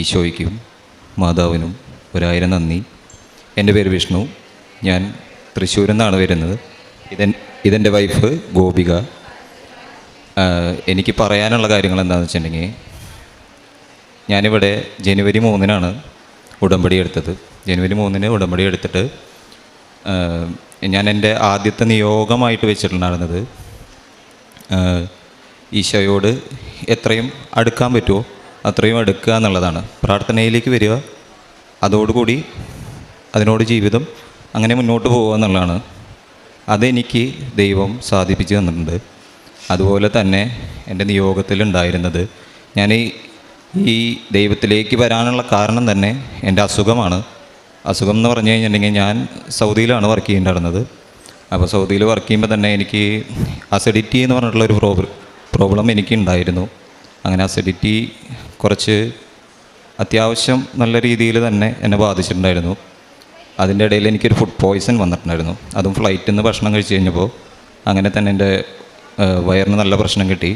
ഈശോയ്ക്കും മാതാവിനും ഒരായിരം നന്ദി. എന്റെ പേര് വിഷ്ണു. ഞാൻ തൃശ്ശൂരിൽ നിന്നാണ് വരുന്നത്. ഇതൻ ഇതെന്റെ വൈഫ് ഗോപിക. എനിക്ക് പറയാനുള്ള കാര്യങ്ങൾ എന്താണെന്ന് വെച്ചിട്ടുണ്ടെങ്കിൽ ഞാനിവിടെ ജനുവരി മൂന്നിനാണ് ഉടമ്പടി എടുത്തത്. ജനുവരി മൂന്നിന് ഉടമ്പടി എടുത്തിട്ട് ഞാൻ എന്റെ ആദ്യത്തെ നിയോഗമായിട്ട് വെച്ചിട്ടുണ്ടായിരുന്നത് ഈശോയോട് എത്രയും അടുക്കാൻ പറ്റുമോ? അത്രയും എടുക്കുക എന്നുള്ളതാണ്. പ്രാർത്ഥനയിലേക്ക് വരിക. അതോടുകൂടി അതിനോട് ജീവിതം അങ്ങനെ മുന്നോട്ട് പോകുക എന്നുള്ളതാണ്. അതെനിക്ക് ദൈവം സാധിപ്പിച്ചു തന്നിട്ടുണ്ട്. അതുപോലെ തന്നെ എന്റെ നിയോഗത്തിലുണ്ടായിരുന്നത് ഞാൻ ഈ ദൈവത്തിലേക്ക് വരാനുള്ള കാരണം തന്നെ എന്റെ അസുഖമാണ്. അസുഖം എന്ന് പറഞ്ഞു കഴിഞ്ഞിട്ടുണ്ടെങ്കിൽ ഞാൻ സൗദിയിലാണ് വർക്ക് ചെയ്യുന്നുണ്ടായിരുന്നത് അപ്പോൾ സൗദിയിൽ വർക്ക് ചെയ്യുമ്പോൾ തന്നെ എനിക്ക് അസിഡിറ്റി എന്ന് പറഞ്ഞിട്ടുള്ള ഒരു പ്രോബ്ലം പ്രോബ്ലം എനിക്ക് ഉണ്ടായിരുന്നു അങ്ങനെ അസിഡിറ്റി കുറച്ച് അത്യാവശ്യം നല്ല രീതിയിൽ തന്നെ എന്നെ ബാധിച്ചിട്ടുണ്ടായിരുന്നു. അതിന്റെ ഇടയിൽ എനിക്കൊരു ഫുഡ് പോയ്സൺ വന്നിട്ടുണ്ടായിരുന്നു. അതും ഫ്ലൈറ്റിൽ നിന്ന് ഭക്ഷണം കഴിച്ച് കഴിഞ്ഞപ്പോൾ അങ്ങനെ തന്നെ എന്റെ വയറിന് നല്ല പ്രശ്നം കിട്ടി.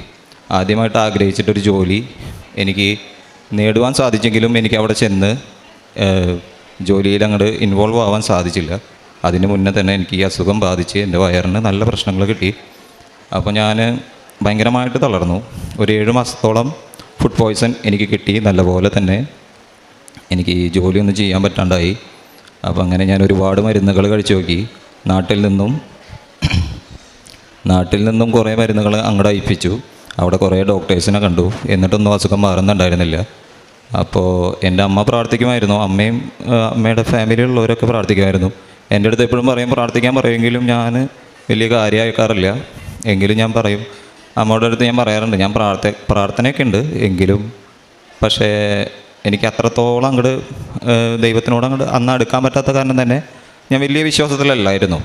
ആദ്യമായിട്ട് ആഗ്രഹിച്ചിട്ടൊരു ജോലി എനിക്ക് നേടുവാൻ സാധിച്ചെങ്കിലും എനിക്ക് അവിടെ ചെന്ന് ജോലിയിൽ അങ്ങോട്ട് ഇൻവോൾവ് ആവാൻ സാധിച്ചില്ല. അതിന് മുന്നേ തന്നെ എനിക്ക് ഈ അസുഖം ബാധിച്ച് എന്റെ വയറിന് നല്ല പ്രശ്നങ്ങൾ കിട്ടി. അപ്പോൾ ഞാൻ ഭയങ്കരമായിട്ട് തളർന്നു. ഒരു ഏഴ് മാസത്തോളം ഫുഡ് പോയ്സൺ എനിക്ക് കിട്ടി. നല്ലപോലെ തന്നെ എനിക്ക് ഈ ജോലിയൊന്നും ചെയ്യാൻ പറ്റാണ്ടായി. അപ്പോൾ അങ്ങനെ ഞാൻ ഒരുപാട് മരുന്നുകൾ കഴിച്ചു നോക്കി. നാട്ടിൽ നിന്നും നാട്ടിൽ നിന്നും കുറേ മരുന്നുകൾ അങ്ങോട്ട് അയപ്പിച്ചു. അവിടെ കുറേ ഡോക്ടേഴ്സിനെ കണ്ടു. എന്നിട്ടൊന്നും അസുഖം മാറുന്നുണ്ടായിരുന്നില്ല. അപ്പോൾ എന്റെ അമ്മ പ്രാർത്ഥിക്കുമായിരുന്നു. അമ്മയും അമ്മയുടെ ഫാമിലിയിലുള്ളവരൊക്കെ പ്രാർത്ഥിക്കുമായിരുന്നു. എന്റെ അടുത്ത് എപ്പോഴും പറയും പ്രാർത്ഥിക്കാൻ പറയുമെങ്കിലും ഞാൻ വലിയ കാര്യമാക്കാറില്ല എങ്കിലും ഞാൻ പറയും അമ്മയുടെ അടുത്ത് ഞാൻ പറയാറുണ്ട് ഞാൻ പ്രാർത്ഥ പ്രാർത്ഥനയൊക്കെ ഉണ്ട് എങ്കിലും പക്ഷേ എനിക്ക് അത്രത്തോളം അങ്ങോട്ട് ദൈവത്തിനോട് അങ്ങോട്ട് അന്ന് അടുക്കാൻ പറ്റാത്ത കാരണം തന്നെ ഞാൻ വലിയ വിശ്വാസത്തിലല്ലായിരുന്നു.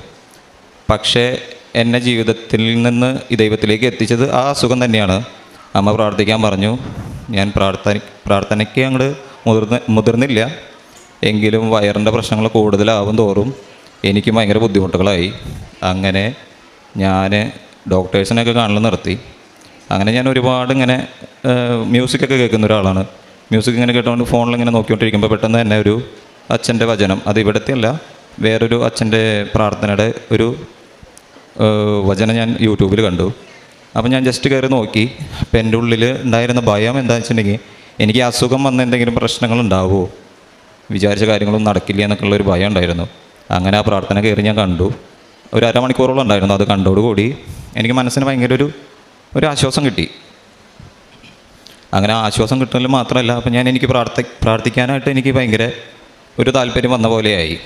പക്ഷേ എന്നെ ജീവിതത്തിൽ നിന്ന് ഈ ദൈവത്തിലേക്ക് എത്തിച്ചത് ആ അസുഖം തന്നെയാണ്. അമ്മ പ്രാർത്ഥിക്കാൻ പറഞ്ഞു ഞാൻ പ്രാർത്ഥന പ്രാർത്ഥനയ്ക്ക് അങ്ങോട്ട് മുതിർന്ന് മുതിർന്നില്ല. എങ്കിലും വയറിന്റെ പ്രശ്നങ്ങൾ കൂടുതലാവും തോറും എനിക്ക് ഭയങ്കര ബുദ്ധിമുട്ടുകളായി. അങ്ങനെ ഞാൻ ഡോക്ടേഴ്സിനെയൊക്കെ കാണൽ നിർത്തി. അങ്ങനെ ഞാൻ ഒരുപാട് ഇങ്ങനെ മ്യൂസിക്കൊക്കെ കേൾക്കുന്ന ഒരാളാണ്. മ്യൂസിക് ഇങ്ങനെ കേട്ടുകൊണ്ട് ഫോണിൽ ഇങ്ങനെ നോക്കിക്കൊണ്ടിരിക്കുമ്പോൾ പെട്ടെന്ന് തന്നെ ഒരു അച്ഛന്റെ വചനം അത് ഇവിടുത്തെ അല്ല വേറൊരു അച്ഛന്റെ പ്രാർത്ഥനയുടെ ഒരു വചനം ഞാൻ യൂട്യൂബിൽ കണ്ടു. അപ്പം ഞാൻ ജസ്റ്റ് കയറി നോക്കി. അപ്പം എന്റെ ഉള്ളിൽ ഉണ്ടായിരുന്ന ഭയം എന്താണെന്ന് വെച്ചിട്ടുണ്ടെങ്കിൽ എനിക്ക് അസുഖം വന്ന എന്തെങ്കിലും പ്രശ്നങ്ങൾ ഉണ്ടാവുമോ? വിചാരിച്ച കാര്യങ്ങളൊന്നും നടക്കില്ല എന്നൊക്കെയുള്ള ഒരു ഭയം ഉണ്ടായിരുന്നു. അങ്ങനെ ആ പ്രാർത്ഥന കയറി ഞാൻ കണ്ടു. ഒരു അരമണിക്കൂറോളം ഉണ്ടായിരുന്നു അത് കണ്ടോടുകൂടി എനിക്ക് മനസ്സിന് ഭയങ്കര ഒരു ഒരു ആശ്വാസം കിട്ടി. അങ്ങനെ ആശ്വാസം കിട്ടുന്നതിൽ മാത്രമല്ല അപ്പം ഞാൻ എനിക്ക് പ്രാർത്ഥി പ്രാർത്ഥിക്കാനായിട്ട് എനിക്ക് ഭയങ്കര ഒരു താല്പര്യം വന്ന പോലെയായി.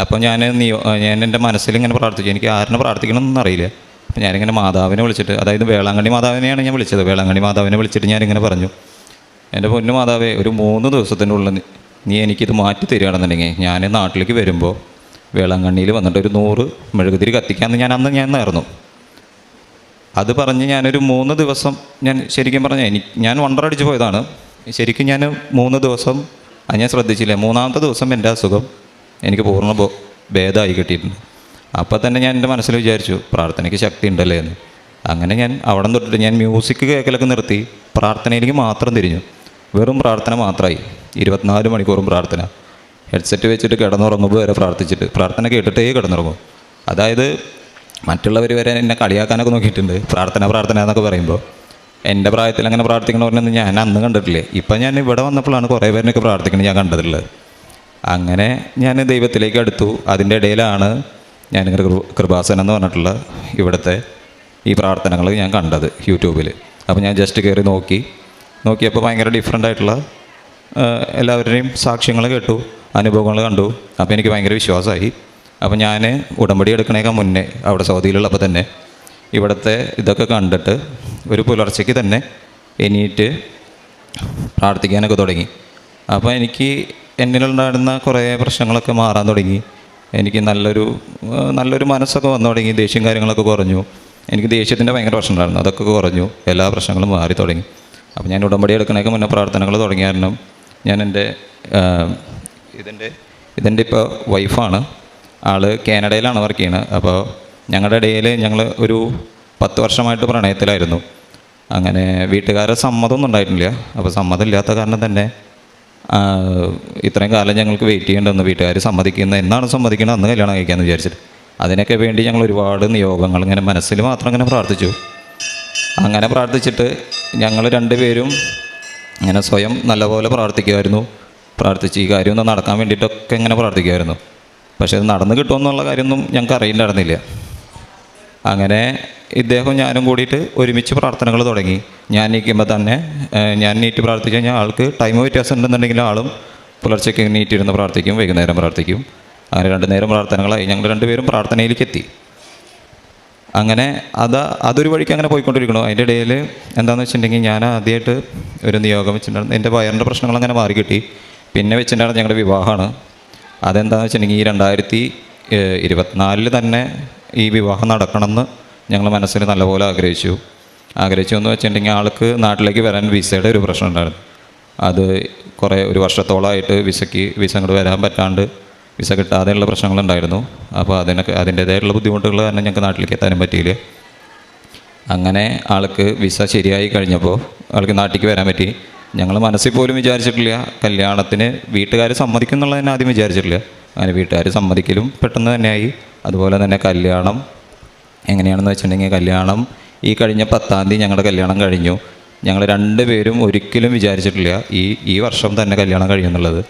അപ്പോൾ ഞാൻ നിയോ ഞാൻ എന്റെ മനസ്സിൽ ഇങ്ങനെ പ്രാർത്ഥിച്ചു. എനിക്ക് ആരിനെ പ്രാർത്ഥിക്കണമെന്നൊന്നും അറിയില്ല. അപ്പം ഞാനിങ്ങനെ മാതാവിനെ വിളിച്ചിട്ട് അതായത് വേളാങ്കണ്ണി മാതാവിനെയാണ് ഞാൻ വിളിച്ചത്. വേളാങ്കണ്ണി മാതാവിനെ വിളിച്ചിട്ട് ഞാനിങ്ങനെ പറഞ്ഞു എന്റെ പൊന്നു മാതാവേ ഒരു മൂന്ന് ദിവസത്തിന്റെ ഉള്ളിൽ നീ എനിക്കിത് മാറ്റി തരികയാണെന്നുണ്ടെങ്കിൽ ഞാൻ നാട്ടിലേക്ക് വരുമ്പോൾ വേളാങ്കണ്ണിയിൽ വന്നിട്ട് ഒരു നൂറ് മെഴുകുതിരി കത്തിക്കാമെന്ന് ഞാൻ അന്ന് ഞാൻ നേർന്നു. അത് പറഞ്ഞ് ഞാനൊരു മൂന്ന് ദിവസം ഞാൻ ശരിക്കും പറഞ്ഞാൽ എനിക്ക് ഞാൻ വണ്ടറടിച്ച് പോയതാണ്. ശരിക്കും ഞാൻ മൂന്ന് ദിവസം അത് ഞാൻ ശ്രദ്ധിച്ചില്ല മൂന്നാമത്തെ ദിവസം എന്റെ അസുഖം എനിക്ക് പൂർണ ഭേദമായി കിട്ടിയിട്ടുണ്ട് അപ്പോൾ തന്നെ ഞാൻ എന്റെ മനസ്സിൽ വിചാരിച്ചു പ്രാർത്ഥനയ്ക്ക് ശക്തി ഉണ്ടല്ലേ എന്ന്. അങ്ങനെ ഞാൻ അവിടെ തൊട്ടിട്ട് ഞാൻ മ്യൂസിക് കേൾക്കലൊക്കെ നിർത്തി പ്രാർത്ഥനയിലേക്ക് മാത്രം തിരിഞ്ഞു. വെറും പ്രാർത്ഥന മാത്രമായി ഇരുപത്തിനാല് മണിക്കൂറും പ്രാർത്ഥന. ഹെഡ്സെറ്റ് വെച്ചിട്ട് കിടന്നുറങ്ങുമ്പോൾ വരെ പ്രാർത്ഥിച്ചിട്ട് പ്രാർത്ഥന കേട്ടിട്ടേ കിടന്നുറങ്ങും. അതായത് മറ്റുള്ളവർ വരെ എന്നെ കളിയാക്കാനൊക്കെ നോക്കിയിട്ടുണ്ട്. പ്രാർത്ഥന പ്രാർത്ഥന എന്നൊക്കെ പറയുമ്പോൾ. എന്റെ പ്രായത്തിൽ അങ്ങനെ പ്രാർത്ഥിക്കണമെന്നൊന്നും ഞാൻ അന്ന് കണ്ടിട്ടില്ലേ? ഇപ്പം ഞാൻ ഇവിടെ വന്നപ്പോഴാണ് കുറേ പേരിനൊക്കെ പ്രാർത്ഥിക്കുന്നത് ഞാൻ കണ്ടതുള്ളത് അങ്ങനെ ഞാൻ ദൈവത്തിലേക്ക് അടുത്തു. അതിന്റെ ഇടയിലാണ് ഞാൻ കൃപാസനം എന്ന് പറഞ്ഞിട്ടുള്ള ഇവിടുത്തെ ഈ പ്രാർത്ഥനകൾ ഞാൻ കണ്ടത് യൂട്യൂബിൽ. അപ്പോൾ ഞാൻ ജസ്റ്റ് കയറി നോക്കി. നോക്കിയപ്പോൾ ഭയങ്കര ഡിഫറെന്റ് ആയിട്ടുള്ള എല്ലാവരുടെയും സാക്ഷ്യങ്ങൾ കേട്ടു. അനുഭവങ്ങൾ കണ്ടു. അപ്പോൾ എനിക്ക് ഭയങ്കര വിശ്വാസമായി. അപ്പോൾ ഞാൻ ഉടമ്പടി എടുക്കണേക്കാൾ മുന്നേ അവിടെ സൗദിയിലുള്ളപ്പോൾ തന്നെ ഇവിടുത്തെ ഇതൊക്കെ കണ്ടിട്ട് ഒരു പുലർച്ചയ്ക്ക് തന്നെ എണീറ്റ് പ്രാർത്ഥിക്കാനൊക്കെ തുടങ്ങി. അപ്പോൾ എനിക്ക് എന്നിലുണ്ടായിരുന്ന കുറേ പ്രശ്നങ്ങളൊക്കെ മാറാൻ തുടങ്ങി. എനിക്ക് നല്ലൊരു നല്ലൊരു മനസ്സൊക്കെ വന്നു തുടങ്ങി. ദേഷ്യം കാര്യങ്ങളൊക്കെ കുറഞ്ഞു. എനിക്ക് ദേഷ്യത്തിന്റെ ഭയങ്കര പ്രശ്നം ഉണ്ടായിരുന്നു അതൊക്കെ കുറഞ്ഞു. എല്ലാ പ്രശ്നങ്ങളും മാറി തുടങ്ങി. അപ്പോൾ ഞാൻ ഉടമ്പടി എടുക്കണേക്ക് മുന്നേ പ്രാർത്ഥനകൾ തുടങ്ങിയായിരുന്നു. ഞാൻ എന്റെ ഇതിന്റെ ഇതെന്റെ ഇപ്പോൾ വൈഫാണ്. ആൾ കാനഡയിലാണ് വർക്ക് ചെയ്യുന്നത് അപ്പോൾ ഞങ്ങളുടെ ഇടയിൽ ഞങ്ങൾ ഒരു പത്ത് വർഷമായിട്ട് പ്രണയത്തിലായിരുന്നു. അങ്ങനെ വീട്ടുകാരെ സമ്മതമൊന്നും ഉണ്ടായിട്ടില്ല. അപ്പോൾ സമ്മതമില്ലാത്ത കാരണം തന്നെ ഇത്രയും കാലം ഞങ്ങൾക്ക് വെയിറ്റ് ചെയ്യേണ്ടതെന്ന് വീട്ടുകാർ സമ്മതിക്കുന്ന. എന്നാണ് സമ്മതിക്കുന്നത്? അന്ന് കല്യാണം കഴിക്കാമെന്ന് വിചാരിച്ചിട്ട്. അതിനൊക്കെ വേണ്ടി ഞങ്ങൾ ഒരുപാട് നിയോഗങ്ങൾ ഇങ്ങനെ മനസ്സിൽ മാത്രം ഇങ്ങനെ പ്രാർത്ഥിച്ചു. അങ്ങനെ പ്രാർത്ഥിച്ചിട്ട് ഞങ്ങൾ രണ്ടുപേരും ഇങ്ങനെ സ്വയം നല്ലപോലെ പ്രാർത്ഥിക്കുമായിരുന്നു. പ്രാർത്ഥിച്ച് ഈ കാര്യം ഒന്ന് നടക്കാൻ വേണ്ടിയിട്ടൊക്കെ ഇങ്ങനെ പ്രാർത്ഥിക്കുമായിരുന്നു പക്ഷേ അത് നടന്നു കിട്ടുമെന്നുള്ള കാര്യമൊന്നും ഞങ്ങൾക്ക് അറിയില്ലായിരുന്നില്ല അങ്ങനെ ഇദ്ദേഹം ഞാനും കൂടിയിട്ട് ഒരുമിച്ച് പ്രാർത്ഥനകൾ തുടങ്ങി. ഞാൻ നീക്കുമ്പോൾ തന്നെ ഞാൻ നീറ്റ് പ്രാർത്ഥിച്ചു കഴിഞ്ഞാൽ ആൾക്ക് ടൈം വ്യത്യാസം ഉണ്ടെന്നുണ്ടെങ്കിൽ ആളും പുലർച്ചയ്ക്ക് നീറ്റിരുന്ന് പ്രാർത്ഥിക്കും വൈകുന്നേരം പ്രാർത്ഥിക്കും. അങ്ങനെ രണ്ട് നേരം പ്രാർത്ഥനകളായി. ഞങ്ങൾ രണ്ടുപേരും പ്രാർത്ഥനയിലേക്ക് എത്തി അങ്ങനെ അത് അതൊരു വഴിക്ക് അങ്ങനെ പോയിക്കൊണ്ടിരിക്കണോ അതിന്റെ ഇടയിൽ എന്താണെന്ന് വെച്ചിട്ടുണ്ടെങ്കിൽ ഞാൻ ആദ്യമായിട്ട് ഒരു നിയോഗം വെച്ചിട്ടുണ്ടായിരുന്നു. എന്റെ വയറിന്റെ പ്രശ്നങ്ങൾ അങ്ങനെ മാറി കിട്ടി പിന്നെ വെച്ചിട്ടാണ് ഞങ്ങളുടെ വിവാഹമാണ്. അതെന്താണെന്ന് വെച്ചിട്ടുണ്ടെങ്കിൽ ഈ രണ്ടായിരത്തി ഇരുപത്തിനാലിൽ തന്നെ ഈ വിവാഹം നടക്കണമെന്ന് ഞങ്ങൾ മനസ്സിൽ നല്ലപോലെ ആഗ്രഹിച്ചു. ആഗ്രഹിച്ചു എന്ന് വെച്ചിട്ടുണ്ടെങ്കിൽ ആൾക്ക് നാട്ടിലേക്ക് വരാൻ വിസയുടെ ഒരു പ്രശ്നം ഉണ്ടായിരുന്നു. അത് കുറേ ഒരു വർഷത്തോളമായിട്ട് വിസയ്ക്ക് വിസ അങ്ങോട്ട് വരാൻ പറ്റാണ്ട് വിസ കിട്ടാതെയുള്ള പ്രശ്നങ്ങളുണ്ടായിരുന്നു. അപ്പോൾ അതിനൊക്കെ അതിന്റേതായിട്ടുള്ള ബുദ്ധിമുട്ടുകൾ കാരണം ഞങ്ങൾക്ക് നാട്ടിലേക്ക് എത്താനും പറ്റിയില്ല. അങ്ങനെ ആൾക്ക് വിസ ശരിയായി കഴിഞ്ഞപ്പോൾ ആൾക്ക് നാട്ടിലേക്ക് വരാൻ പറ്റി. ഞങ്ങൾ മനസ്സിൽ പോലും വിചാരിച്ചിട്ടില്ല. കല്യാണത്തിന് വീട്ടുകാർ സമ്മതിക്കും എന്നുള്ളത് തന്നെ ആദ്യം വിചാരിച്ചിട്ടില്ല. അങ്ങനെ വീട്ടുകാർ സമ്മതിക്കലും പെട്ടെന്ന് തന്നെയായി. അതുപോലെ തന്നെ കല്യാണം എങ്ങനെയാണെന്ന് വെച്ചിട്ടുണ്ടെങ്കിൽ കല്യാണം ഈ കഴിഞ്ഞ പത്താം തീയതി ഞങ്ങളുടെ കല്യാണം കഴിഞ്ഞു. ഞങ്ങൾ രണ്ടുപേരും ഒരിക്കലും വിചാരിച്ചിട്ടില്ല ഈ ഈ വർഷം തന്നെ കല്യാണം കഴിയുന്നുള്ളത്.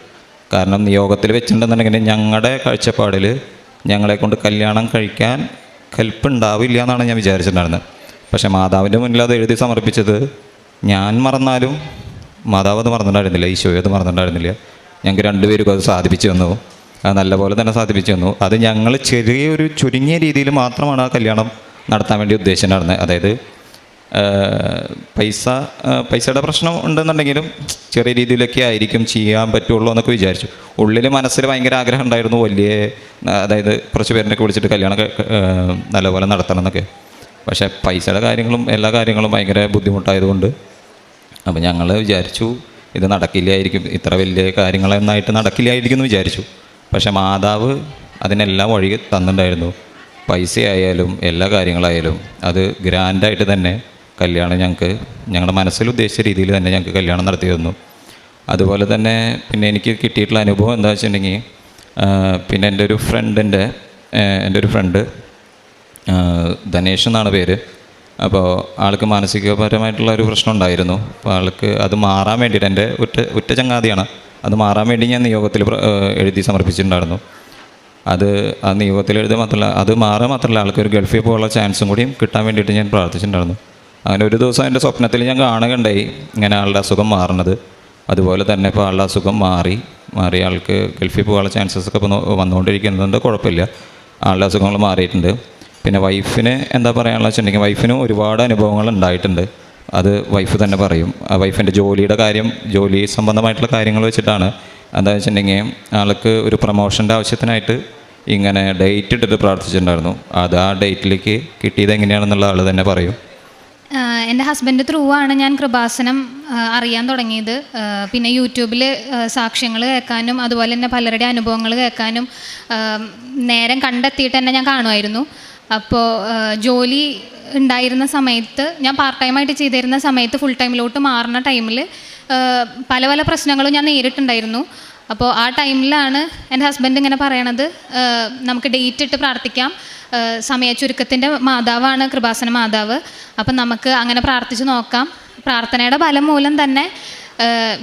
കാരണം നിയോഗത്തിൽ വെച്ചിട്ടുണ്ടെന്നുണ്ടെങ്കിൽ ഞങ്ങളുടെ കാഴ്ചപ്പാടിൽ ഞങ്ങളെ കൊണ്ട് കല്യാണം കഴിക്കാൻ കൽപ്പുണ്ടാവില്ല എന്നാണ് ഞാൻ വിചാരിച്ചിട്ടുണ്ടായിരുന്നത്. പക്ഷേ മാതാവിന്റെ മുന്നിൽ അത് എഴുതി സമർപ്പിച്ചത് ഞാൻ മറന്നാലും മാതാവ് അത് മറന്നിട്ടുണ്ടായിരുന്നില്ല ഈശോയെ അത് മറന്നിട്ടുണ്ടായിരുന്നില്ല. ഞങ്ങൾക്ക് രണ്ടുപേർക്കും അത് സാധിപ്പിച്ചു തന്നു. അത് നല്ലപോലെ തന്നെ സാധിപ്പിച്ചു തന്നു. അത് ഞങ്ങൾ ചെറിയൊരു ചുരുങ്ങിയ രീതിയിൽ മാത്രമാണ് ആ കല്യാണം നടത്താൻ വേണ്ടി ഉദ്ദേശിച്ചിട്ടുണ്ടായിരുന്നത്. അതായത് പൈസ പൈസയുടെ പ്രശ്നം ഉണ്ടെന്നുണ്ടെങ്കിലും ചെറിയ രീതിയിലൊക്കെ ആയിരിക്കും ചെയ്യാൻ പറ്റുള്ളൂ എന്നൊക്കെ വിചാരിച്ചു. ഉള്ളിൽ മനസ്സിൽ ഭയങ്കര ആഗ്രഹം ഉണ്ടായിരുന്നു വലിയ അതായത് കുറച്ച് പേരിനൊക്കെ വിളിച്ചിട്ട് കല്യാണം നല്ലപോലെ നടത്തണം എന്നൊക്കെ. പക്ഷേ പൈസയുടെ കാര്യങ്ങളും എല്ലാ കാര്യങ്ങളും ഭയങ്കര ബുദ്ധിമുട്ടായതുകൊണ്ട് അപ്പോൾ ഞങ്ങൾ വിചാരിച്ചു ഇത് നടക്കില്ലായിരിക്കും ഇത്ര വലിയ കാര്യങ്ങളൊന്നായിട്ട് നടക്കില്ലായിരിക്കും എന്ന് വിചാരിച്ചു. പക്ഷേ മാതാവ് അതിനെല്ലാം വഴി തന്നിട്ടുണ്ടായിരുന്നു. പൈസയായാലും എല്ലാ കാര്യങ്ങളായാലും അത് ഗ്രാൻഡായിട്ട് തന്നെ കല്യാണം ഞങ്ങൾക്ക് ഞങ്ങളുടെ മനസ്സിൽ ഉദ്ദേശിച്ച രീതിയിൽ തന്നെ ഞങ്ങൾക്ക് കല്യാണം നടത്തി തന്നു. അതുപോലെ തന്നെ പിന്നെ എനിക്ക് കിട്ടിയിട്ടുള്ള അനുഭവം എന്താ വെച്ചിട്ടുണ്ടെങ്കിൽ പിന്നെ എന്റെ ഒരു ഫ്രണ്ടിന്റെ എന്റെ ഒരു ഫ്രണ്ട് ധനേഷ് എന്നാണ് പേര്. അപ്പോൾ ആൾക്ക് മാനസികപരമായിട്ടുള്ള ഒരു പ്രശ്നം ഉണ്ടായിരുന്നു. അപ്പോൾ ആൾക്ക് അത് മാറാൻ വേണ്ടിയിട്ട് എന്റെ ഉറ്റ ഉറ്റ ചങ്ങാതിയാണ്. അത് മാറാൻ വേണ്ടി ഞാൻ നിയോഗത്തിൽ എഴുതി സമർപ്പിച്ചിട്ടുണ്ടായിരുന്നു. അത് ആ നിയോഗത്തിൽ എഴുതുക മാത്രമല്ല അത് മാറുക മാത്രമല്ല ആൾക്ക് ഒരു ഗൾഫിൽ പോകാനുള്ള ചാൻസും കൂടിയും കിട്ടാൻ വേണ്ടിയിട്ട് ഞാൻ പ്രാർത്ഥിച്ചിട്ടുണ്ടായിരുന്നു. അങ്ങനെ ഒരു ദിവസം എന്റെ സ്വപ്നത്തിൽ ഞാൻ കാണുകയുണ്ടായി ഇങ്ങനെ ആളുടെ അസുഖം മാറുന്നത്. അതുപോലെ തന്നെ ഇപ്പോൾ ആളുടെ അസുഖം മാറി മാറി ആൾക്ക് ഗൾഫിൽ പോകാനുള്ള ചാൻസസ് ഒക്കെ ഇപ്പോൾ വന്നുകൊണ്ടിരിക്കുന്നുണ്ട് കുഴപ്പമില്ല. ആളുടെ അസുഖങ്ങൾ മാറിയിട്ടുണ്ട്. പിന്നെ വൈഫിന് എന്താ പറയാനുള്ള വെച്ചിട്ടുണ്ടെങ്കിൽ വൈഫിനും ഒരുപാട് അനുഭവങ്ങൾ ഉണ്ടായിട്ടുണ്ട്. അത് വൈഫ് തന്നെ പറയും. ആ വൈഫിന്റെ ജോലിയുടെ കാര്യം ജോലി സംബന്ധമായിട്ടുള്ള കാര്യങ്ങൾ വെച്ചിട്ടാണ്. എന്താ വെച്ചിട്ടുണ്ടെങ്കിൽ ആൾക്ക് ഒരു പ്രൊമോഷന്റെ ആവശ്യത്തിനായിട്ട് ഇങ്ങനെ ഡേറ്റ് ഇട്ടിട്ട് പ്രാർത്ഥിച്ചിട്ടുണ്ടായിരുന്നു. അത് ആ ഡേറ്റിലേക്ക് കിട്ടിയത് എങ്ങനെയാണെന്നുള്ള ആൾ തന്നെ പറയും. എന്റെ ഹസ്ബൻഡ് ത്രൂ ആണ് ഞാൻ കൃപാസനം അറിയാൻ തുടങ്ങിയത്. പിന്നെ യൂട്യൂബിൽ സാക്ഷ്യങ്ങൾ കേൾക്കാനും അതുപോലെ തന്നെ പലരുടെ അനുഭവങ്ങൾ കേൾക്കാനും നേരം കണ്ടെത്തിയിട്ട് തന്നെ ഞാൻ കാണുമായിരുന്നു. അപ്പോൾ ജോലി ഉണ്ടായിരുന്ന സമയത്ത് ഞാൻ പാർട്ട് ടൈമായിട്ട് ചെയ്തിരുന്ന സമയത്ത് ഫുൾ ടൈമിലോട്ട് മാറുന്ന ടൈമിൽ പല പല പ്രശ്നങ്ങളും ഞാൻ നേരിട്ടുണ്ടായിരുന്നു. അപ്പോൾ ആ ടൈമിലാണ് എന്റെ ഹസ്ബൻഡ് ഇങ്ങനെ പറയണത് നമുക്ക് ഡേറ്റ് ഇട്ട് പ്രാർത്ഥിക്കാം. സമയ ചുരുക്കത്തിന്റെ മാതാവാണ് കൃപാസന മാതാവ്. അപ്പം നമുക്ക് അങ്ങനെ പ്രാർത്ഥിച്ച് നോക്കാം. പ്രാർത്ഥനയുടെ ഫലം മൂലം തന്നെ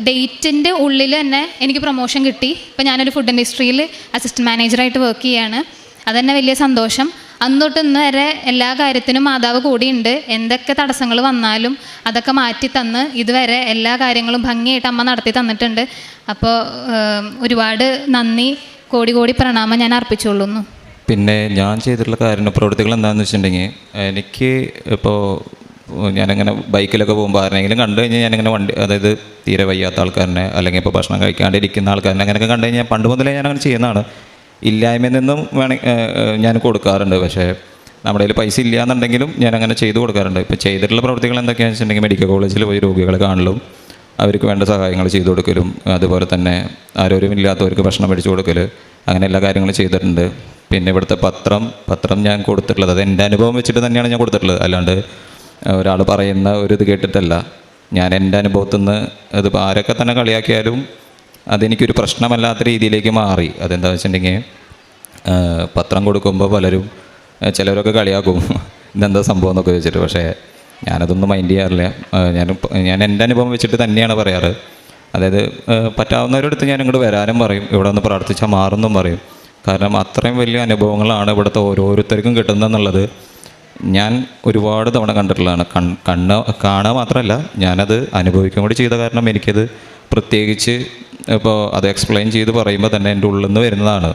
ഡേറ്റിന്റെ ഉള്ളിൽ തന്നെ എനിക്ക് പ്രൊമോഷൻ കിട്ടി. ഇപ്പം ഞാനൊരു ഫുഡ് ഇൻഡസ്ട്രിയിൽ അസിസ്റ്റന്റ് മാനേജറായിട്ട് വർക്ക് ചെയ്യാണ്. അതന്നെ വലിയ സന്തോഷം. അന്ന് തൊട്ട് ഇന്ന് വരെ എല്ലാ കാര്യത്തിനും മാതാവ് കൂടിയുണ്ട്. എന്തൊക്കെ തടസ്സങ്ങൾ വന്നാലും അതൊക്കെ മാറ്റി തന്ന് ഇതുവരെ എല്ലാ കാര്യങ്ങളും ഭംഗിയായിട്ട് അമ്മ നടത്തി തന്നിട്ടുണ്ട്. അപ്പോൾ ഒരുപാട് നന്ദി. കോടി കോടി പ്രണാമം ഞാൻ അർപ്പിച്ചുകൊള്ളുന്നു. പിന്നെ ഞാൻ ചെയ്തിട്ടുള്ള കാരുണ്യ പ്രവൃത്തികൾ എന്താണെന്ന് വെച്ചിട്ടുണ്ടെങ്കിൽ എനിക്ക് ഇപ്പോൾ ഞാനിങ്ങനെ ബൈക്കിലൊക്കെ പോകുമ്പോൾ ആരെങ്കിലും കണ്ടു കഴിഞ്ഞാൽ ഞാനിങ്ങനെ വണ്ടി അതായത് തീരെ വയ്യാത്ത ആൾക്കാരനെ അല്ലെങ്കിൽ ഇപ്പോൾ ഭക്ഷണം കഴിക്കാണ്ടിരിക്കുന്ന ആൾക്കാരനെ അങ്ങനെയൊക്കെ കണ്ടു കഴിഞ്ഞാൽ പണ്ട് മുതലേ ഞാനങ്ങനെ ചെയ്യുന്നതാണ്. ഇല്ലായ്മയിൽ നിന്നും വേണമെങ്കിൽ ഞാൻ കൊടുക്കാറുണ്ട്. പക്ഷേ നമ്മുടെ കയ്യിൽ പൈസ ഇല്ല എന്നുണ്ടെങ്കിലും ഞാൻ അങ്ങനെ ചെയ്തു കൊടുക്കാറുണ്ട്. ഇപ്പോൾ ചെയ്തിട്ടുള്ള പ്രവർത്തികൾ എന്തൊക്കെയാണെന്ന് വെച്ചിട്ടുണ്ടെങ്കിൽ മെഡിക്കൽ കോളേജിൽ പോയി രോഗികളെ കാണലും അവർക്ക് വേണ്ട സഹായങ്ങൾ ചെയ്തു കൊടുക്കലും അതുപോലെ തന്നെ ആരോഗ്യമില്ലാത്തവർക്ക് ഭക്ഷണം മേടിച്ചു കൊടുക്കൽ അങ്ങനെ എല്ലാ കാര്യങ്ങളും ചെയ്തിട്ടുണ്ട്. പിന്നെ ഇവിടുത്തെ പത്രം പത്രം ഞാൻ കൊടുത്തിട്ടുള്ളത് അത് എന്റെ അനുഭവം വെച്ചിട്ട് തന്നെയാണ് ഞാൻ കൊടുത്തിട്ടുള്ളത്. അല്ലാണ്ട് ഒരാൾ പറയുന്ന ഒരു ഇത് കേട്ടിട്ടല്ല. ഞാൻ എന്റെ അനുഭവത്തിൽ നിന്ന് ഇതിപ്പോൾ ആരൊക്കെ തന്നെ കളിയാക്കിയാലും അതെനിക്കൊരു പ്രശ്നമല്ലാത്ത രീതിയിലേക്ക് മാറി. അതെന്താ വെച്ചിട്ടുണ്ടെങ്കിൽ പത്രം കൊടുക്കുമ്പോൾ പലരും ചിലരൊക്കെ കളിയാക്കും. ഇതെന്താ സംഭവം എന്നൊക്കെ ചോദിച്ചിട്ട്. പക്ഷേ ഞാനതൊന്നും മൈൻഡ് ചെയ്യാറില്ല. ഞാൻ ഞാൻ എന്റെ അനുഭവം വെച്ചിട്ട് തന്നെയാണ് പറയാറ്. അതായത് പറ്റാവുന്നവരടുത്ത് ഞാൻ ഇങ്ങോട്ട് വരാനും പറയും. ഇവിടെ ഒന്ന് പ്രാർത്ഥിച്ചാൽ മാറുമെന്നും പറയും. കാരണം അത്രയും വലിയ അനുഭവങ്ങളാണ് ഇവിടുത്തെ ഓരോരുത്തർക്കും കിട്ടുന്നതെന്നുള്ളത് ഞാൻ ഒരുപാട് തവണ കണ്ടിട്ടുള്ളതാണ്. കൺ കണ്ണ് കാണുക മാത്രമല്ല ഞാനത് അനുഭവിക്കുകയും കൂടി ചെയ്ത കാരണം എനിക്കത് പ്രത്യേകിച്ച് ഇപ്പോൾ അത് എക്സ്പ്ലെയിൻ ചെയ്ത് പറയുമ്പോൾ തന്നെ എന്റെ ഉള്ളിൽ നിന്ന് വരുന്നതാണ്.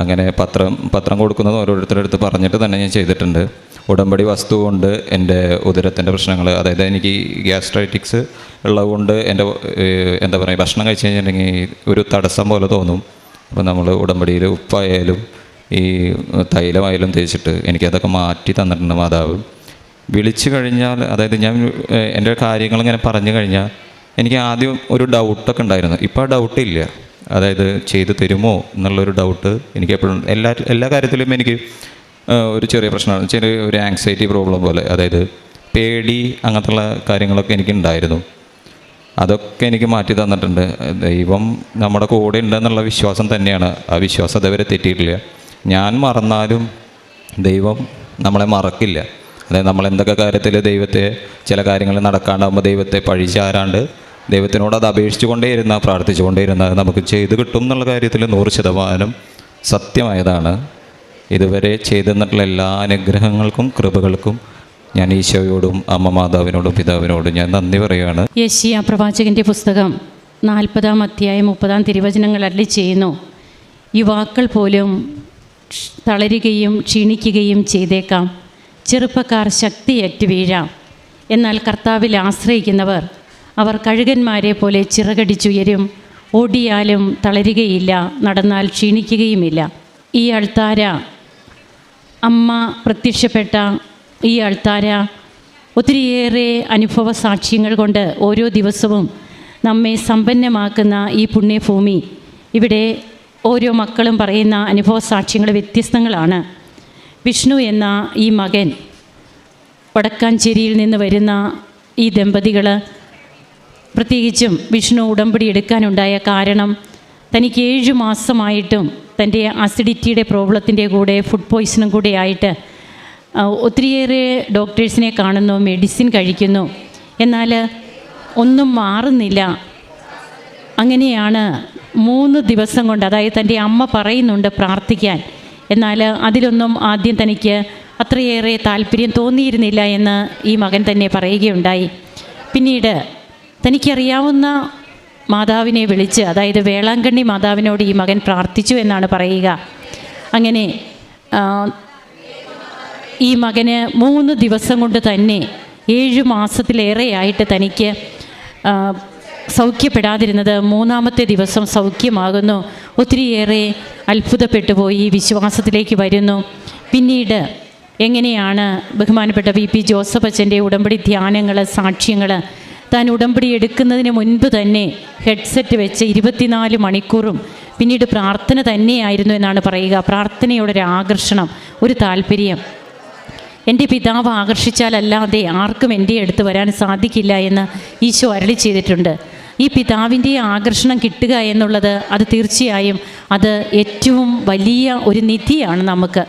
അങ്ങനെ പത്രം പത്രം കൊടുക്കുന്നത് ഓരോരുത്തരുടെ അടുത്ത് പറഞ്ഞിട്ട് തന്നെ ഞാൻ ചെയ്തിട്ടുണ്ട്. ഉടമ്പടി വസ്തു കൊണ്ട് എന്റെ ഉദരത്തിന്റെ പ്രശ്നങ്ങൾ അതായത് എനിക്ക് ഗ്യാസ്ട്രൈറ്റിക്സ് ഉള്ളതുകൊണ്ട് എന്റെ എന്താ പറയുക ഭക്ഷണം കഴിച്ച് കഴിഞ്ഞിട്ടുണ്ടെങ്കിൽ ഒരു തടസ്സം പോലെ തോന്നും. അപ്പോൾ നമ്മൾ ഉടമ്പടിയിൽ ഉപ്പായാലും ഈ തൈലമായാലും തേച്ചിട്ട് എനിക്കതൊക്കെ മാറ്റി തന്നിട്ടുണ്ട് മാതാവ്. വിളിച്ചു കഴിഞ്ഞാൽ അതായത് ഞാൻ എന്റെ കാര്യങ്ങളിങ്ങനെ പറഞ്ഞു കഴിഞ്ഞാൽ എനിക്ക് ആദ്യം ഒരു ഡൗട്ടൊക്കെ ഉണ്ടായിരുന്നു. ഇപ്പോൾ ആ ഡൗട്ട് ഇല്ല. അതായത് ചെയ്തു തരുമോ എന്നുള്ളൊരു ഡൗട്ട് എനിക്ക് എപ്പോഴും എല്ലാ എല്ലാ കാര്യത്തിലും എനിക്ക് ഒരു ചെറിയ പ്രശ്നമാണ്. ചെറിയ ഒരു ആങ്സൈറ്റി പ്രോബ്ലം പോലെ. അതായത് പേടി അങ്ങനത്തുള്ള കാര്യങ്ങളൊക്കെ എനിക്ക് ഉണ്ടായിരുന്നു. അതൊക്കെ എനിക്ക് മാറ്റി തന്നിട്ടുണ്ട്. ദൈവം നമ്മുടെ കൂടെ ഉണ്ടെന്നുള്ള വിശ്വാസം തന്നെയാണ്. ആ വിശ്വാസം അതേവരെ തെറ്റിയിട്ടില്ല. ഞാൻ മറന്നാലും ദൈവം നമ്മളെ മറക്കില്ല. അതായത് നമ്മൾ എന്തൊക്കെ കാര്യത്തിൽ ദൈവത്തെ ചില കാര്യങ്ങൾ നടക്കാണ്ടാകുമ്പോൾ ദൈവത്തെ പഴിച്ചാരാണ്ട് ദൈവത്തിനോട് അത് അപേക്ഷിച്ചു കൊണ്ടേയിരുന്ന പ്രാർത്ഥിച്ചു നമുക്ക് ചെയ്ത് കിട്ടും എന്നുള്ള കാര്യത്തിൽ നൂറ് ശതമാനം സത്യമായതാണ്. ഇതുവരെ ചെയ്തു തന്നിട്ടുള്ള എല്ലാ അനുഗ്രഹങ്ങൾക്കും കൃപകൾക്കും ഞാൻ ഈശോയോടും അമ്മ മാതാവിനോടും പിതാവിനോടും ഞാൻ നന്ദി പറയുകയാണ്. യശിയ പ്രവാചകന്റെ പുസ്തകം നാൽപ്പതാം അധ്യായം മുപ്പതാം തിരുവചനങ്ങൾ അരളി ചെയ്യുന്നു. യുവാക്കൾ പോലും തളരുകയും ക്ഷീണിക്കുകയും ചെയ്തേക്കാം. ചെറുപ്പക്കാർ ശക്തിയേറ്റ് വീഴാം. എന്നാൽ കർത്താവിൽ ആശ്രയിക്കുന്നവർ അവർ കഴുകന്മാരെ പോലെ ചിറകടിച്ചുയരും ഓടിയാലും തളരുകയില്ല നടന്നാൽ ക്ഷീണിക്കുകയുമില്ല. ഈ അൾത്താര അമ്മ പ്രത്യക്ഷപ്പെട്ട ഈ അൾത്താര ഒത്തിരിയേറെ അനുഭവ സാക്ഷ്യങ്ങൾ കൊണ്ട് ഓരോ ദിവസവും നമ്മെ സമ്പന്നമാക്കുന്ന ഈ പുണ്യഭൂമി. ഇവിടെ ഓരോ മക്കളും പറയുന്ന അനുഭവ സാക്ഷ്യങ്ങൾ വ്യത്യസ്തങ്ങളാണ്. വിഷ്ണു എന്ന ഈ മകൻ വടക്കാഞ്ചേരിയിൽ നിന്ന് വരുന്ന ഈ ദമ്പതികൾ പ്രത്യേകിച്ചും വിഷ്ണു ഉടമ്പടി എടുക്കാനുണ്ടായ കാരണം തനിക്ക് ഏഴ് മാസമായിട്ടും തന്റെ അസിഡിറ്റിയുടെ പ്രോബ്ലത്തിന്റെ കൂടെ ഫുഡ് പോയ്സണും കൂടെ ആയിട്ട് ഒത്തിരിയേറെ ഡോക്ടേഴ്സിനെ കാണുന്നു മെഡിസിൻ കഴിക്കുന്നു. എന്നാൽ ഒന്നും മാറുന്നില്ല. അങ്ങനെയാണ് മൂന്ന് ദിവസം കൊണ്ട് അതായത് തന്റെ അമ്മ പറയുന്നുണ്ട് പ്രാർത്ഥിക്കാൻ. എന്നാൽ അതിലൊന്നും ആദ്യം തനിക്ക് അത്രയേറെ താല്പര്യം തോന്നിയിരുന്നില്ല എന്ന് ഈ മകൻ തന്നെ പറയുകയുണ്ടായി. പിന്നീട് തനിക്കറിയാവുന്ന മാതാവിനെ വിളിച്ച് അതായത് വേളാങ്കണ്ണി മാതാവിനോട് ഈ മകൻ പ്രാർത്ഥിച്ചു എന്നാണ് പറയുക. അങ്ങനെ ഈ മകന് മൂന്ന് ദിവസം കൊണ്ട് തന്നെ ഏഴ് മാസത്തിലേറെയായിട്ട് തനിക്ക് സൗഖ്യപ്പെടാതിരുന്നത് മൂന്നാമത്തെ ദിവസം സൗഖ്യമാകുന്നു. ഒത്തിരിയേറെ അത്ഭുതപ്പെട്ടു പോയി വിശ്വാസത്തിലേക്ക് വരുന്നു. പിന്നീട് എങ്ങനെയാണ് ബഹുമാനപ്പെട്ട വി പി ജോസഫ് അച്ഛന്റെ ഉടമ്പടി ധ്യാനങ്ങൾ സാക്ഷ്യങ്ങൾ താൻ ഉടമ്പടി എടുക്കുന്നതിന് മുൻപ് തന്നെ ഹെഡ്സെറ്റ് വെച്ച് ഇരുപത്തിനാല് മണിക്കൂറും പിന്നീട് പ്രാർത്ഥന തന്നെയായിരുന്നു എന്നാണ് പറയുക. പ്രാർത്ഥനയോടൊരു ആകർഷണം ഒരു താല്പര്യം. എന്റെ പിതാവ് ആകർഷിച്ചാലല്ലാതെ ആർക്കും എന്റെ അടുത്ത് വരാൻ സാധിക്കില്ല എന്ന് ഈശോ അരളി ചെയ്തിട്ടുണ്ട്. ഈ പിതാവിന്റെ ആകർഷണം കിട്ടുക എന്നുള്ളത് അത് തീർച്ചയായും അത് ഏറ്റവും വലിയ ഒരു നിധിയാണ് നമുക്ക്.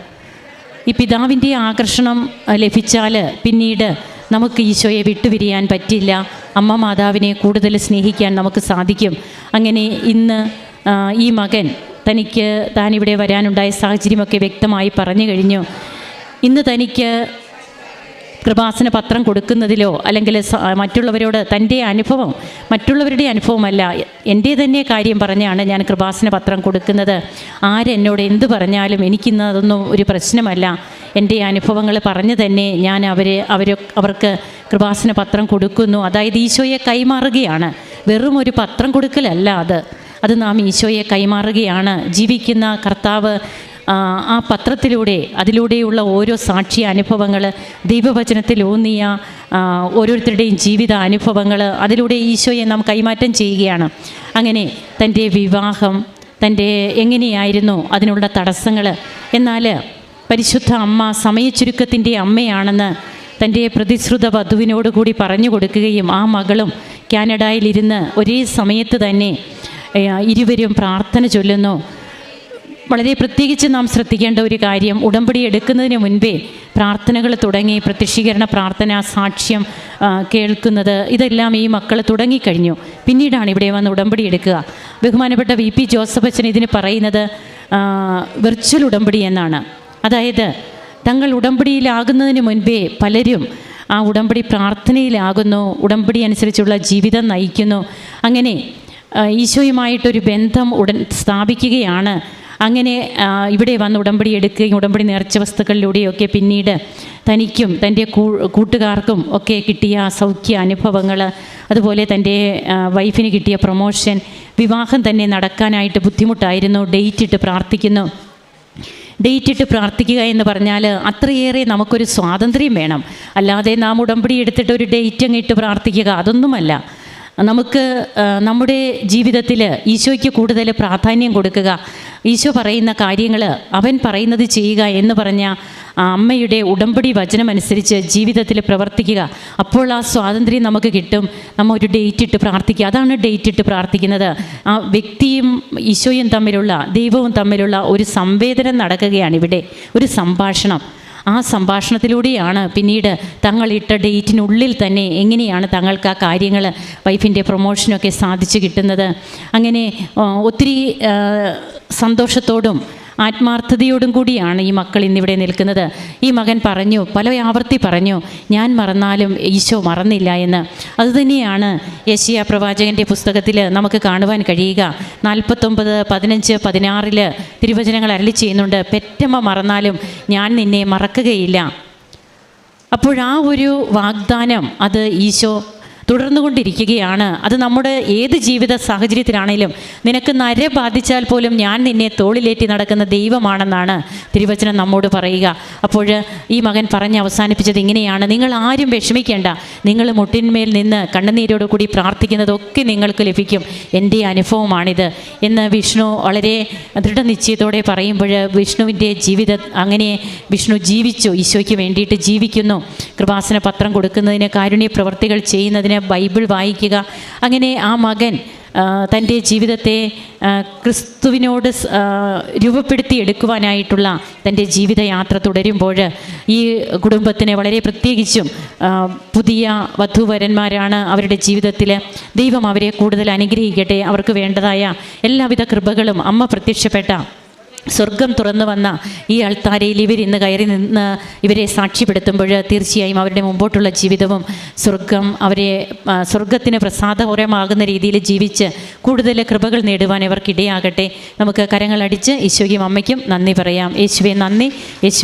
ഈ പിതാവിന്റെ ആകർഷണം ലഭിച്ചാൽ പിന്നീട് നമുക്ക് ഈശോയെ വിട്ടുപിരിയാൻ പറ്റില്ല. അമ്മ മാതാവിനെ കൂടുതൽ സ്നേഹിക്കാൻ നമുക്ക് സാധിക്കും. അങ്ങനെ ഇന്ന് ഈ മകൻ തനിക്ക് താനിവിടെ വരാനുണ്ടായ സാഹചര്യമൊക്കെ വ്യക്തമായി പറഞ്ഞു കഴിഞ്ഞു. ഇന്ന് തനിക്ക് കൃപാസന പത്രം കൊടുക്കുന്നതിലോ അല്ലെങ്കിൽ മറ്റുള്ളവരോട് തന്റെ അനുഭവം മറ്റുള്ളവരുടെ അനുഭവമല്ല എന്റെ തന്നെ കാര്യം പറഞ്ഞാണ് ഞാൻ കൃപാസന പത്രം കൊടുക്കുന്നത്. ആരെന്നോട് എന്ത് പറഞ്ഞാലും എനിക്കിന്ന് അതൊന്നും ഒരു പ്രശ്നമല്ല. എന്റെ അനുഭവങ്ങൾ പറഞ്ഞു തന്നെ ഞാൻ അവരെ അവർ അവർക്ക് കൃപാസന പത്രം കൊടുക്കുന്നു. അതായത് ഈശോയെ കൈമാറുകയാണ്. വെറും ഒരു പത്രം കൊടുക്കലല്ല അത്. അത് നാം ഈശോയെ കൈമാറുകയാണ്. ജീവിക്കുന്ന കർത്താവ് ആ, പത്രത്തിലൂടെ അതിലൂടെയുള്ള ഓരോ സാക്ഷി അനുഭവങ്ങൾ ദൈവവചനത്തിൽ ഊന്നിയ ഓരോരുത്തരുടെയും ജീവിത അനുഭവങ്ങൾ അതിലൂടെ ഈശോയെ നാം കൈമാറ്റം ചെയ്യുകയാണ്. അങ്ങനെ തന്റെ വിവാഹം തന്റെ എങ്ങനെയായിരുന്നു അതിനുള്ള തടസ്സങ്ങൾ എന്നാൽ പരിശുദ്ധ അമ്മ സമയച്ചുരുക്കത്തിന്റെ അമ്മയാണെന്ന് തന്റെ പ്രതിശ്രുത വധുവിനോടുകൂടി പറഞ്ഞു കൊടുക്കുകയും ആ മകളും കാനഡയിലിരുന്ന് ഒരേ സമയത്ത് തന്നെ ഇരുവരും പ്രാർത്ഥന ചൊല്ലുന്നു. വളരെ പ്രത്യേകിച്ച് നാം ശ്രദ്ധിക്കേണ്ട ഒരു കാര്യം ഉടമ്പടി എടുക്കുന്നതിന് മുൻപേ പ്രാർത്ഥനകൾ തുടങ്ങി പ്രത്യക്ഷീകരണ പ്രാർത്ഥന സാക്ഷ്യം കേൾക്കുന്നത് ഇതെല്ലാം ഈ മക്കൾ തുടങ്ങിക്കഴിഞ്ഞു. പിന്നീടാണ് ഇവിടെ വന്ന് ഉടമ്പടി എടുക്കുക. ബഹുമാനപ്പെട്ട വി പി ജോസഫ് അച്ഛൻ ഇതിന് പറയുന്നത് വെർച്വൽ ഉടമ്പടി എന്നാണ്. അതായത് തങ്ങൾ ഉടമ്പടിയിലാകുന്നതിന് മുൻപേ പലരും ആ ഉടമ്പടി പ്രാർത്ഥനയിലാകുന്നു ഉടമ്പടി അനുസരിച്ചുള്ള ജീവിതം നയിക്കുന്നു. അങ്ങനെ ഈശോയുമായിട്ടൊരു ബന്ധം ഉടൻ സ്ഥാപിക്കുകയാണ്. അങ്ങനെ ഇവിടെ വന്ന് ഉടമ്പടി എടുക്കുകയും ഉടമ്പടി നേർച്ച വസ്തുക്കളിലൂടെയൊക്കെ പിന്നീട് തനിക്കും തന്റെ കൂട്ടുകാർക്കും ഒക്കെ കിട്ടിയ സൗഖ്യ അനുഭവങ്ങൾ അതുപോലെ തന്റെ വൈഫിന് കിട്ടിയ പ്രൊമോഷൻ വിവാഹം തന്നെ നടക്കാനായിട്ട് ബുദ്ധിമുട്ടായിരുന്നു ഡേറ്റ് ഇട്ട് പ്രാർത്ഥിക്കുന്നു. ഡേറ്റ് ഇട്ട് പ്രാർത്ഥിക്കുക എന്ന് പറഞ്ഞാൽ അത്രയേറെ നമുക്കൊരു സ്വാതന്ത്ര്യം വേണം. അല്ലാതെ നാം ഉടമ്പടി എടുത്തിട്ട് ഒരു ഡേറ്റ് അങ്ങ് ഇട്ട് പ്രാർത്ഥിക്കുക അതൊന്നുമല്ല. നമുക്ക് നമ്മുടെ ജീവിതത്തിൽ ഈശോയ്ക്ക് കൂടുതൽ പ്രാധാന്യം കൊടുക്കുക. ഈശോ പറയുന്ന കാര്യങ്ങൾ അവൻ പറയുന്നത് ചെയ്യുക എന്ന് പറഞ്ഞ അമ്മയുടെ ഉടമ്പടി വചനമനുസരിച്ച് ജീവിതത്തിൽ പ്രവർത്തിക്കുക. അപ്പോൾ ആ സ്വാതന്ത്ര്യം നമുക്ക് കിട്ടും. നമ്മൾ ഒരു ഡേറ്റ് ഇട്ട് പ്രാർത്ഥിക്കുക. അതാണ് ഡേറ്റ് ഇട്ട് പ്രാർത്ഥിക്കുന്നത്. ആ വ്യക്തിയും ഈശോയും തമ്മിലുള്ള ദൈവവും തമ്മിലുള്ള ഒരു സംവേദനം നടക്കുകയാണ് ഇവിടെ. ഒരു സംഭാഷണം. ആ സംഭാഷണത്തിലൂടെയാണ് പിന്നീട് തങ്ങൾ ഇട്ട ഡേറ്റിനുള്ളിൽ തന്നെ എങ്ങനെയാണ് തങ്ങൾക്ക് ആ കാര്യങ്ങൾ വൈഫിന്റെ പ്രൊമോഷനൊക്കെ സാധിച്ചു കിട്ടുന്നത്. അങ്ങനെ ഒത്തിരി സന്തോഷത്തോടും ആത്മാർത്ഥതയോടും കൂടിയാണ് ഈ മക്കൾ ഇന്നിവിടെ നിൽക്കുന്നത്. ഈ മകൻ പറഞ്ഞു പല ആവർത്തി പറഞ്ഞു ഞാൻ മറന്നാലും ഈശോ മറന്നില്ല എന്ന്. അതുതന്നെയാണ് യശിയ പ്രവാചകന്റെ പുസ്തകത്തിൽ നമുക്ക് കാണുവാൻ കഴിയുക. നാൽപ്പത്തൊമ്പത് പതിനഞ്ച് പതിനാറിൽ തിരുവചനങ്ങൾ അരളി ചെയ്യുന്നുണ്ട്. പെറ്റമ്മ മറന്നാലും ഞാൻ നിന്നെ മറക്കുകയില്ല. അപ്പോഴാ ഒരു വാഗ്ദാനം അത് ഈശോ തുടർന്നുകൊണ്ടിരിക്കുകയാണ്. അത് നമ്മുടെ ഏത് ജീവിത സാഹചര്യത്തിലാണെങ്കിലും നിനക്ക് നര ബാധിച്ചാൽ പോലും ഞാൻ നിന്നെ തോളിലേറ്റി നടക്കുന്ന ദൈവമാണെന്നാണ് തിരുവചനം നമ്മോട് പറയുക. അപ്പോൾ ഈ മകൻ പറഞ്ഞ് അവസാനിപ്പിച്ചത് ഇങ്ങനെയാണ്. നിങ്ങൾ ആരും വിഷമിക്കേണ്ട. നിങ്ങൾ മുട്ടിന്മേൽ നിന്ന് കണ്ണുനീരോട് കൂടി പ്രാർത്ഥിക്കുന്നതൊക്കെ നിങ്ങൾക്ക് ലഭിക്കും. എന്റെ അനുഭവമാണിത്. എന്ന് വിഷ്ണു വളരെ ദൃഢനിശ്ചയത്തോടെ പറയുമ്പോൾ വിഷ്ണുവിന്റെ ജീവിത അങ്ങനെ വിഷ്ണു ജീവിച്ചു. ഈശോയ്ക്ക് വേണ്ടിയിട്ട് ജീവിക്കുന്നു. കൃപാസന പത്രം കൊടുക്കുന്നതിന് കാരുണ്യ പ്രവർത്തികൾ ചെയ്യുന്നതിന് ബൈബിൾ വായിക്കുക. അങ്ങനെ ആ മകൻ തന്റെ ജീവിതത്തെ ക്രിസ്തുവിനോട് രൂപപ്പെടുത്തി എടുക്കുവാനായിട്ടുള്ള തന്റെ ജീവിതയാത്ര തുടരുമ്പോൾ ഈ കുടുംബത്തിനെ വളരെ പ്രത്യേകിച്ചും പുതിയ വധുവരന്മാരാണ് അവരുടെ ജീവിതത്തിൽ ദൈവം അവരെ കൂടുതൽ അനുഗ്രഹിക്കട്ടെ. അവർക്ക് വേണ്ടതായ എല്ലാവിധ കൃപകളും അമ്മ പ്രത്യക്ഷപ്പെട്ട സ്വർഗം തുറന്നു വന്ന ഈ അൾത്താരയിൽ ഇവർ ഇന്ന് കയറി നിന്ന് ഇവരെ സാക്ഷ്യപ്പെടുത്തുമ്പോൾ തീർച്ചയായും അവരുടെ മുമ്പോട്ടുള്ള ജീവിതവും സ്വർഗം അവരെ സ്വർഗത്തിന് പ്രസാദപരമാകുന്ന രീതിയിൽ ജീവിച്ച് കൂടുതൽ കൃപകൾ നേടുവാൻ ഇവർക്കിടയാകട്ടെ. നമുക്ക് കരങ്ങളടിച്ച് യേശുവിയും അമ്മയ്ക്കും നന്ദി പറയാം. യേശുവെ നന്ദി. യേശു